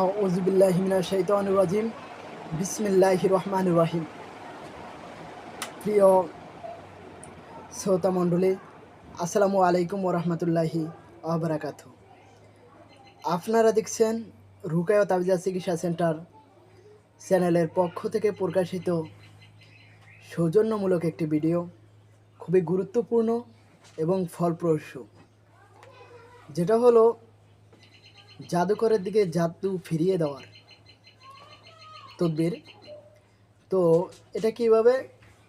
আউজবিল্লাহিমিনা শৈতান রাজিম। বিসমিল্লাহ রহমান রাহিম। প্রিয় শ্রোতা মণ্ডলী আসসালামু আলাইকুম ওরহমতুল্লাহি আবরাকাত আপনারা দেখছেন রুকায় তাবিজা চিকিৎসা সেন্টার চ্যানেলের পক্ষ থেকে প্রকাশিত সৌজন্যমূলক একটি ভিডিও, খুবই গুরুত্বপূর্ণ এবং ফলপ্রসূ। যেটা হলো জাদুকরের দিকে জাদু ফিরিয়ে দেওয়ার। তদবির তো এটা কীভাবে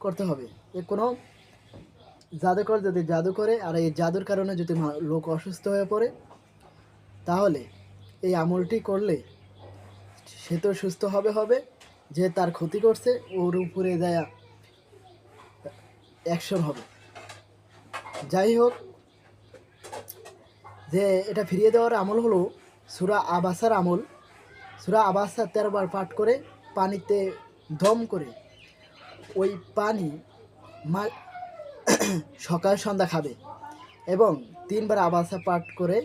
করতে হবে? এ কোনো জাদুকর যদি জাদু করে আর এই জাদুর কারণে যদি লোক অসুস্থ হয়ে পড়ে, তাহলে এই আমলটি করলে সে তো সুস্থ হবে হবে, যে তার ক্ষতি করছে ওর উপরে যায় অ্যাকশন হবে। যাই হোক, যে এটা ফিরিয়ে দেওয়ার আমল হলো সুরা আবাসার আমল, সুরা আবাসা তেরোবার পাঠ করে পানিতে দম করে ওই পানি মা সকাল সন্ধ্যা খাবে এবং তিনবার আবাসা পাঠ করে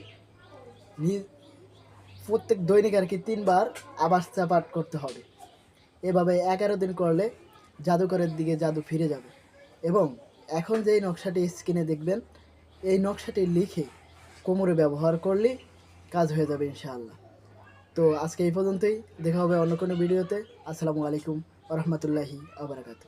প্রত্যেক দৈনিক আর কি তিনবার আবাসা পাঠ করতে হবে। এভাবে এগারো দিন করলে জাদুকরের দিকে জাদু ফিরে যাবে। এবং এখন যেই নকশাটি স্ক্রিনে দেখবেন, এই নকশাটি লিখে কোমরে ব্যবহার করলে কাজ হয়ে যাবে ইনশাআল্লাহ। তো আজকে এই পর্যন্তই। দেখা হবে অন্য কোনো ভিডিওতে। আসসালামু আলাইকুম রহমতুল্লাহি আবরাকাতু